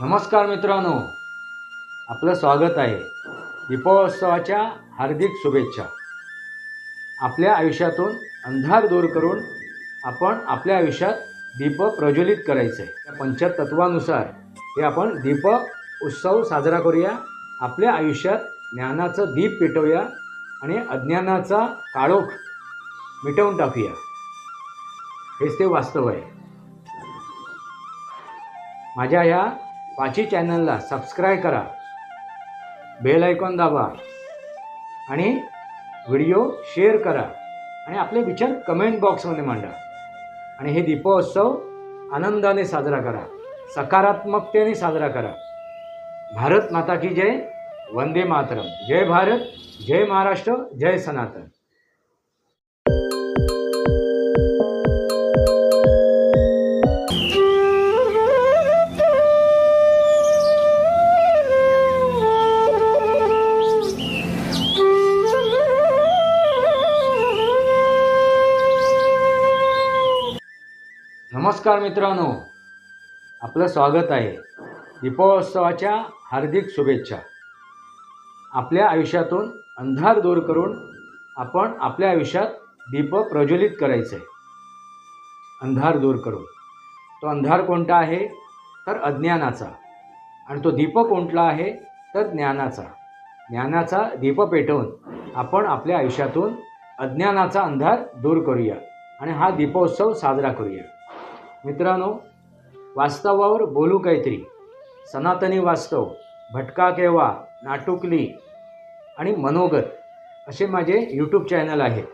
नमस्कार मित्रांनो. आपलं स्वागत आहे. दीपोत्सवाच्या हार्दिक शुभेच्छा. आपल्या आयुष्यातून अंधार दूर करून आपण आपल्या आयुष्यात दीप प्रज्वलित करायचे. त्या पंचतत्वानुसार हे आपण दीप उत्सव साजरा करूया. आपल्या आयुष्यात ज्ञानाचं दीप पेटवूया आणि अज्ञानाचा काळोख मिटवून टाकूया. हेच ते वास्तव आहे. माझ्या ह्या पाची चॅनलला सबस्क्राईब करा. बेल आयकॉन दाबा. आणि व्हिडिओ शेअर करा. आणि आपले विचार कमेंट बॉक्समध्ये मांडा. आणि हे दीपोत्सव आनंदाने साजरा करा. सकारात्मकतेने साजरा करा. भारत माता की जय. वंदे मातरम. जय भारत जय महाराष्ट्र जय सनातन. नमस्कार मित्रांनो. आपलं स्वागत आहे. दीपोत्सवाच्या हार्दिक शुभेच्छा. आपल्या आयुष्यातून अंधार दूर करून आपण आपल्या आयुष्यात दीप प्रज्वलित करायचे अंधार दूर करून. तो अंधार कोणता आहे? तर अज्ञानाचा. आणि तो दीप कोणता आहे? तर ज्ञानाचा. ज्ञानाचा दीप पेटवून आपण आपल्या आयुष्यातून अज्ञानाचा अंधार दूर करूया. आणि हा दीपोत्सव साजरा करूया. मित्रांनो वास्तवावर बोलू काहीतरी. सनातनी वास्तव भटका केव्हा नाटुकली आणि मनोगत असे माझे यूट्यूब चॅनल आहेत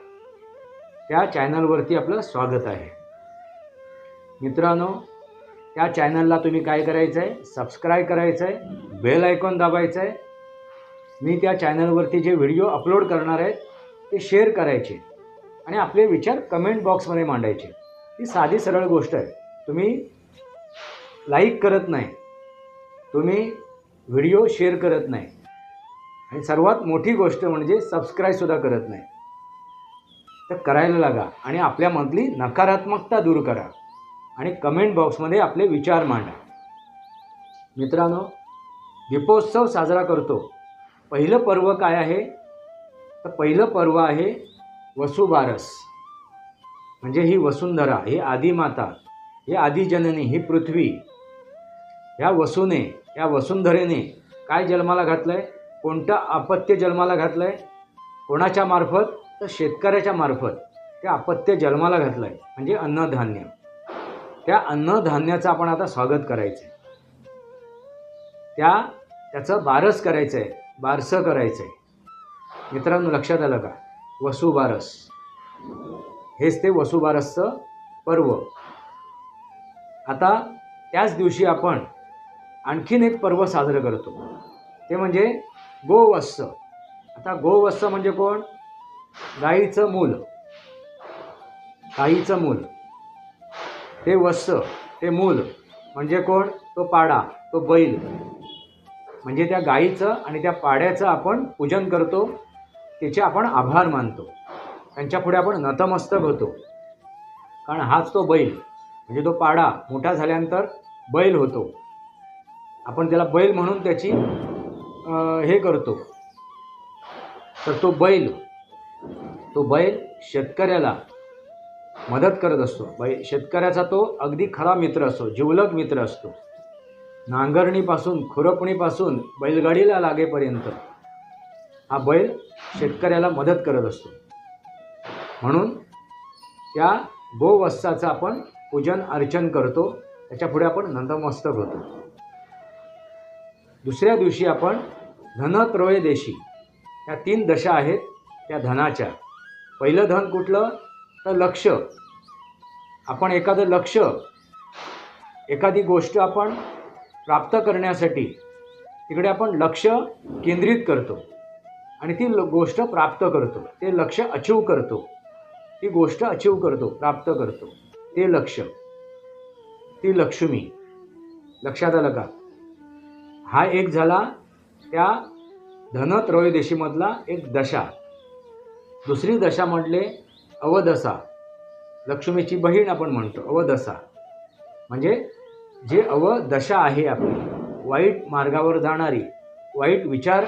त्या चॅनलवरती आपलं स्वागत आहे. मित्रांनो त्या चॅनलला तुम्ही काय करायचं आहे सबस्क्राईब करायचं आहे बेल आयकॉन दाबायचं आहे मी त्या चॅनलवरती जे व्हिडिओ अपलोड करणार आहेत ते शेअर करायचे आणि आपले विचार कमेंट बॉक्समध्ये मांडायचे. ही साधी सरळ गोष्ट आहे. तुम्ही लाईक करत नाही. तुम्ही व्हिडिओ शेअर करत नाही. आणि सर्वात मोठी गोष्ट म्हणजे सबस्क्राईबसुद्धा करत नाही. तर करायला लागा आणि आपल्यामधली नकारात्मकता दूर करा आणि कमेंट बॉक्समध्ये आपले विचार मांडा. मित्रांनो दीपोत्सव साजरा करतो. पहिलं पर्व काय आहे? तर पहिलं पर्व आहे वसुबारस. म्हणजे ही वसुंधरा ही आदिमाता. ही आदिजननी ही पृथ्वी ह्या वसूने या वसुंधरेने काय जन्माला घातलं आहे कोणतं अपत्य जन्माला घातलं आहे कोणाच्या मार्फत? तर शेतकऱ्याच्या मार्फत ते अपत्य जन्माला घातलं आहे म्हणजे अन्नधान्य. त्या अन्नधान्याचं आपण आता स्वागत करायचं आहे त्या त्याचं बारस करायचं आहे बारसं करायचं आहे मित्रांनो लक्षात आलं का? वसुबारस. हेच ते वसुबारसचं पर्व. आता त्याच दिवशी आपण आणखीन एक पर्व साजरं करतो. ते म्हणजे गोवत्स. आता गोवत्स म्हणजे कोण? गाईचं मूल. गाईचं मूल. ते वत्स ते मूल म्हणजे कोण? तो पाडा तो बैल. म्हणजे त्या गाईचं आणि त्या पाड्याचं आपण पूजन करतो. त्याचे आपण आभार मानतो. त्यांच्यापुढे आपण नतमस्तक होतो. कारण हाच तो बैल. म्हणजे तो पाडा मोठा झाल्यानंतर बैल होतो. आपण त्याला बैल म्हणून त्याची हे करतो. तर तो बैल तो बैल शेतकऱ्याला मदत करत असतो. बैल शेतकऱ्याचा तो अगदी खरा मित्र असतो जिवलग मित्र असतो. नांगरणीपासून खुरपणीपासून बैलगाडीला लागेपर्यंत हा बैल शेतकऱ्याला मदत करत असतो. म्हणून त्या गोवत्साचा आपण पूजन अर्चन करतो. त्याच्यापुढे आपण नतमस्तक होतो. दुसऱ्या दिवशी आपण धनत्रयोदशी. या तीन दशा आहेत त्या धनाच्या. पहिलं धन कुठलं? तर लक्ष. आपण एखादं लक्ष एखादी गोष्ट आपण प्राप्त करण्यासाठी तिकडे आपण लक्ष केंद्रित करतो आणि ती गोष्ट प्राप्त करतो. ते लक्ष अचीव करतो. ती गोष्ट अचीव करतो प्राप्त करतो. ते लक्ष. ती लक्ष्मी. लक्षात आलं का? हा एक झाला त्या धनत्रयोदशीमधला एक दशा. दुसरी दशा म्हटले अवदसा. लक्ष्मीची बहीण आपण म्हणतो अवदसा. म्हणजे जे अवदशा आहे आपली वाईट मार्गावर जाणारी वाईट विचार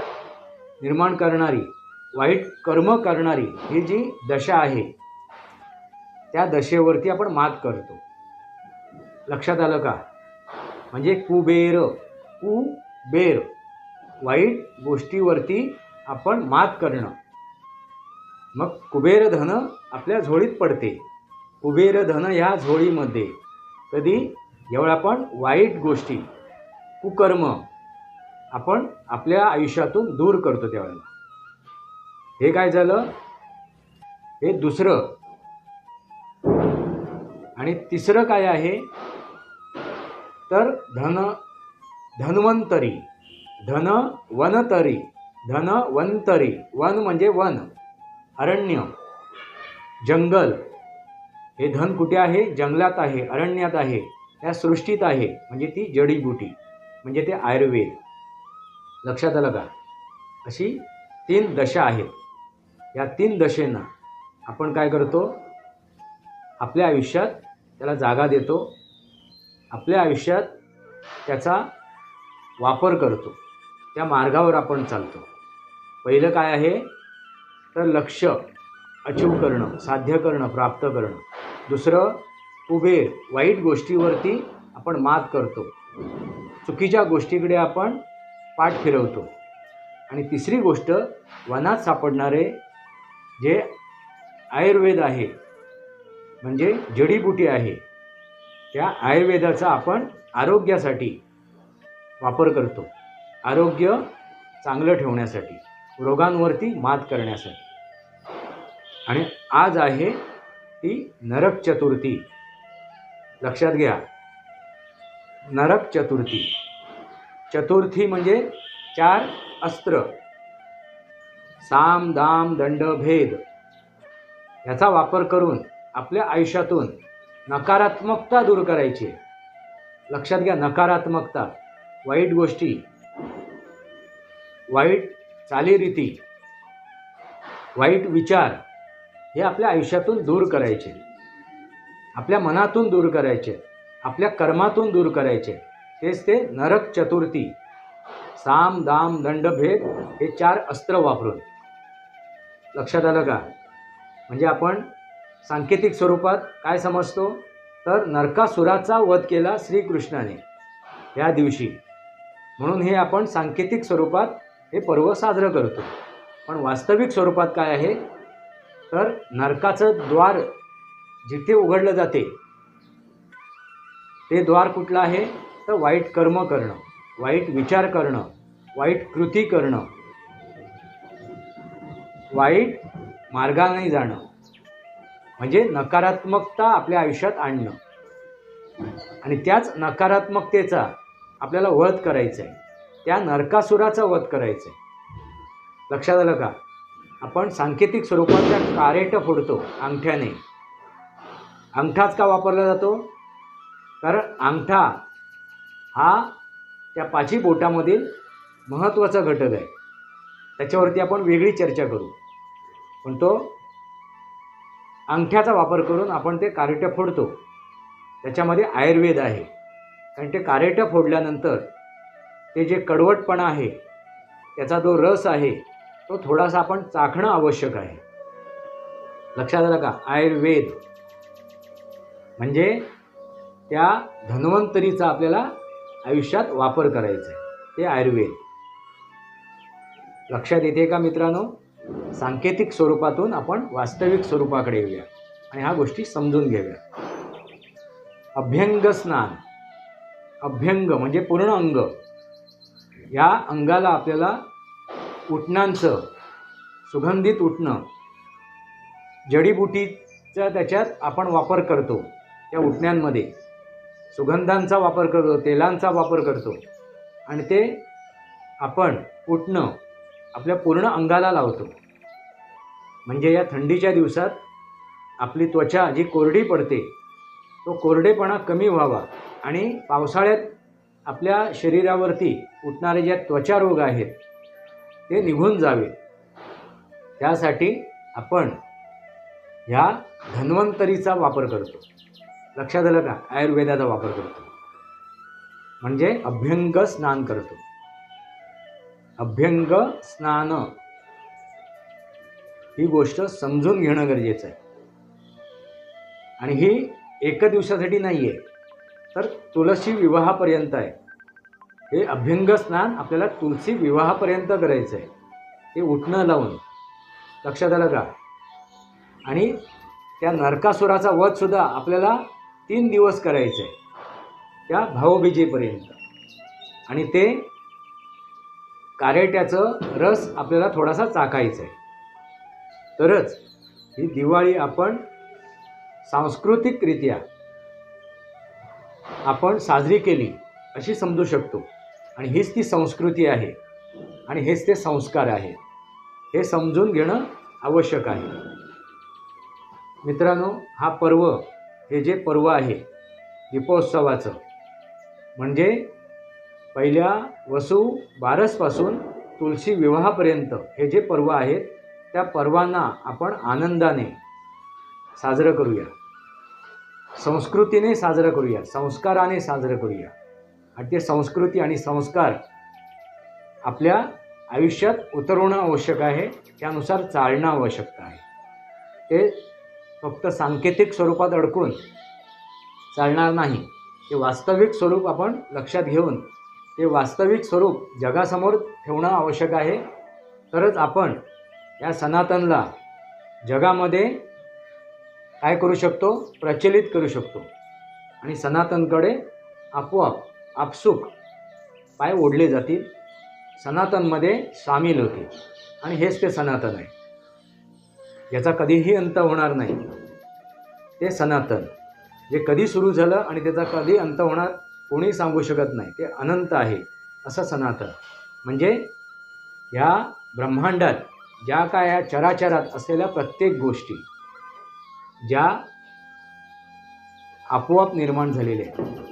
निर्माण करणारी वाईट कर्म करणारी ही जी दशा आहे त्या दशेवरती आपण मात करतो. लक्षात आलं का? म्हणजे कुबेर कुबेर. वाईट गोष्टीवरती आपण मात करणं. मग कुबेर धन आपल्या झोळीत पडते. कुबेर धन ह्या झोळीमध्ये. कधी? जेव्हा आपण वाईट गोष्टी कुकर्म आपण आपल्या आयुष्यातून दूर करतो त्यावेळेला. हे काय झालं? हे दुसरं आणि तिसरं काय आहे? तर धन धन्वंतरी. धन वनतरी धनवंतरी. वन म्हणजे वन. अरण्य. जंगल. हे धन कुठे आहे? जंगलात आहे अरण्यात आहे. त्या सृष्टीत आहे. म्हणजे ती जडीबुटी. म्हणजे ते आयुर्वेद. लक्षात आलं का? अशी तीन दशा आहेत. या तीन दशेंना आपण काय करतो? आपल्या आयुष्यात त्याला जागा देतो. आपल्या आयुष्यात त्याचा वापर करतो. त्या मार्गावर आपण चालतो. पहिलं काय आहे? तर लक्ष अचीव करणं साध्य करणं प्राप्त करणं. दुसरं कुबेर वाईट गोष्टीवरती आपण मात करतो. चुकीच्या गोष्टीकडे आपण पाठ फिरवतो. आणि तिसरी गोष्ट वनात सापडणारे जे आयुर्वेद आहे म्हणजे जडीबुटी आहे. त्या आयुर्वेदाचा आपण आरोग्यासाठी वापर करतो. आरोग्य चांगलं ठेवण्यासाठी रोगांवरती मात करण्यासाठी. आणि आज आहे ती नरक चतुर्थी. लक्षात घ्या. नरक चतुर्थी. चतुर्थी म्हणजे चार अस्त्र. साम दाम दंड भेद. याचा वापर करून आपल्या आयुष्यातून नकारात्मकता दूर करायची आहे. लक्षात घ्या नकारात्मकता. वाईट गोष्टी. वाईट चालीरीती. वाईट विचार हे आपल्या आयुष्यातून दूर करायचे. आपल्या मनातून दूर करायचे. आपल्या कर्मातून दूर करायचे. तेच ते नरक चतुर्थी. साम दाम दंडभेद हे चार अस्त्र वापरून. लक्षात आलं का? म्हणजे आपण सांकेतिक स्वरूपात काय समजतो? तर नरकासुराचा वध केला श्रीकृष्णाने. या दिवशी. म्हणून हे आपण सांकेतिक स्वरूपात हे पर्व साजरं करतो. पण वास्तविक स्वरूपात काय आहे? तर नरकाचं द्वार जिथे उघडलं जाते ते द्वार कुठलं आहे? तर वाईट कर्म करणं वाईट विचार करणं वाईट कृती करणं वाईट मार्गाने जाणं. म्हणजे नकारात्मकता आपल्या आयुष्यात आणणं. आणि त्याच नकारात्मकतेचा आपल्याला वध करायचा आहे त्या नरकासुराचा वध करायचा आहे लक्षात आलं का? आपण सांकेतिक स्वरूपात त्या कारेट फोडतो अंगठ्याने. अंगठाच का वापरला जातो? कारण अंगठा हा त्या पाची बोटामधील महत्त्वाचा घटक आहे. त्याच्यावरती आपण वेगळी चर्चा करू. पण तो अंगठ्याचा वापर करून आपण ते कारेटं फोडतो. त्याच्यामध्ये आयुर्वेद आहे. कारण ते कारेटं फोडल्यानंतर ते जे कडवटपणा आहे त्याचा जो रस आहे तो थोडासा आपण चाखणं आवश्यक आहे. लक्षात आलं का? आयुर्वेद. म्हणजे त्या धन्वंतरीचा आपल्याला आयुष्यात वापर करायचा आहे. ते आयुर्वेद. लक्षात येते का मित्रांनो? सांकेतिक स्वरूपातून आपण वास्तविक स्वरूपाकडे येऊया आणि ह्या गोष्टी समजून घेऊया. अभ्यंग स्नान. अभ्यंग म्हणजे पूर्ण अंग. या अंगाला आपल्याला उटणांचं सुगंधित उठणं जडीबुटीचा त्याच्यात आपण वापर करतो त्या उठण्यांमध्ये सुगंधांचा वापर करतो तेलांचा वापर करतो. आणि ते आपण उठणं आपल्या पूर्ण अंगाला लावतो. म्हणजे या थंडीच्या दिवसात आपली त्वचा जी कोरडी पडते तो कोरडेपणा कमी व्हावा आणि पावसाळ्यात आपल्या शरीरावरती उठणारे जे त्वचा रोग आहेत ते निघून जावे. त्यासाठी आपण ह्या धन्वंतरीचा वापर करतो. लक्षात आलं का? आयुर्वेदाचा वापर करतो. म्हणजे अभ्यंग स्नान करतो. अभ्यंग स्नान ही गोष्ट समजून घेणं गरजेचं आहे. आणि ही एका दिवसासाठी नाही आहे तर तुळशी विवाहापर्यंत आहे. हे अभ्यंग स्नान आपल्याला तुलसी विवाहापर्यंत करायचं आहे ते उठणं लावून लक्षात आलं का? आणि त्या नरकासुराचा वधसुद्धा आपल्याला तीन दिवस करायचं आहे त्या भावबीजेपर्यंत. आणि ते कारेट्याचं रस आपल्याला थोडासा चाकायचं आहे तरच ही दिवाळी आपण सांस्कृतिकरित्या आपण साजरी केली अशी समजू शकतो. आणि हीच ती संस्कृती आहे. आणि हेच ते संस्कार आहेत हे समजून घेणं आवश्यक आहे. मित्रांनो हा पर्व हे जे पर्व आहे दीपोत्सवाचं म्हणजे पहिल्या वसू बारसपासून तुलसी विवाहापर्यंत हे जे पर्व आहेत त्या पर्वांना आपण आनंदाने साजरं करूया. संस्कृतीने साजरं करूया संस्काराने साजरं करूया. आणि ते संस्कृती आणि संस्कार आपल्या आयुष्यात उतरवणं आवश्यक आहे त्यानुसार चालणं आवश्यक आहे. ते फक्त सांकेतिक स्वरूपात अडकून चालणार नाही. ते वास्तविक स्वरूप आपण लक्षात घेऊन ते वास्तविक स्वरूप जगासमोर ठेवणं आवश्यक आहे. तरच आपण या सनातनला जगामध्ये काय करू शकतो? प्रचलित करू शकतो. आणि सनातनकडे आपोआप आपसूक पाय ओढले जातील. सनातनमध्ये सामील होतील. आणि हेच ते सनातन आहे. याचा कधीही अंत होणार नाही. ते सनातन. जे कधी सुरू झालं आणि त्याचा कधी अंत होणार कोणी सांगू शकत नाही. ते अनंत आहे. असं सनातन. म्हणजे ह्या ब्रह्मांडात ज्या काय या चराचरात असलेल्या प्रत्येक गोष्टी ज्या आपोआप निर्माण झालेल्या आहेत.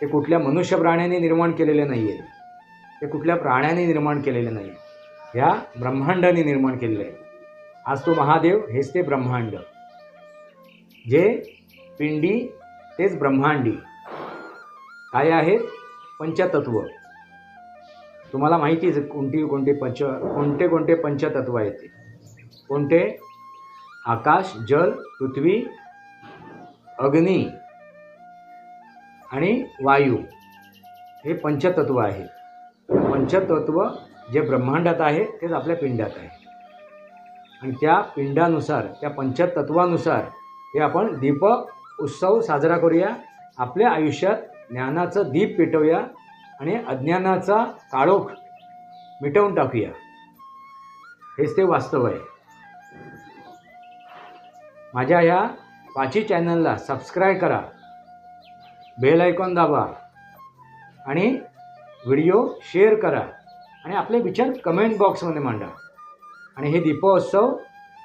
ते कुठल्या मनुष्य प्राण्याने निर्माण केलेले नाही आहेत ते कुठल्या प्राण्याने निर्माण केलेले नाही ह्या ब्रह्मांडाने निर्माण केलेले आहे आज तो महादेव हेच ते ब्रह्मांड. जे पिंडी तेच ब्रह्मांडी. काय आहेत? पंचतत्व. तुम्हाला माहितीच आहे कोणती कोणते पंच कोणते कोणते पंचतत्व आहेत ते. कोणते? आकाश जल पृथ्वी अग्नी आणि वायू. हे पंचतत्व आहे. पंचतत्व जे ब्रह्मांडात आहे तेच आपल्या पिंडात आहे. आणि त्या पिंडानुसार त्या पंचतत्वानुसार हे आपण दीप उत्सव साजरा करूया. आपल्या आयुष्यात ज्ञानाचं दीप पेटवूया. आणि अज्ञानाचा काळोख मिटवून टाकूया. हेच ते वास्तव आहे. माझ्या ह्या पाची चॅनलला सबस्क्राईब करा. बेल आयकॉन दाबा. आणि व्हिडिओ शेअर करा. आणि आपले विचार कमेंट बॉक्समध्ये मांडा. आणि हे दीपोत्सव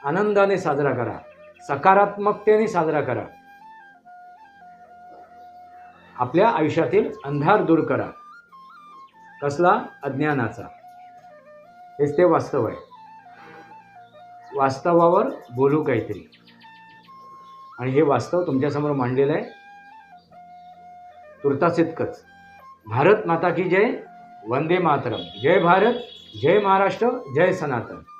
आनंदाने साजरा करा. सकारात्मकतेने साजरा करा. आपल्या आयुष्यातील अंधार दूर करा. कसला? अज्ञानाचा. हेच ते वास्तव आहे. वास्तवावर बोलू काहीतरी. आणि हे वास्तव तुमच्यासमोर मांडलेलं आहे. तुर्तास इतकंच. भारत माता की जय वंदे मातरम. जय भारत जय महाराष्ट्र जय सनातन.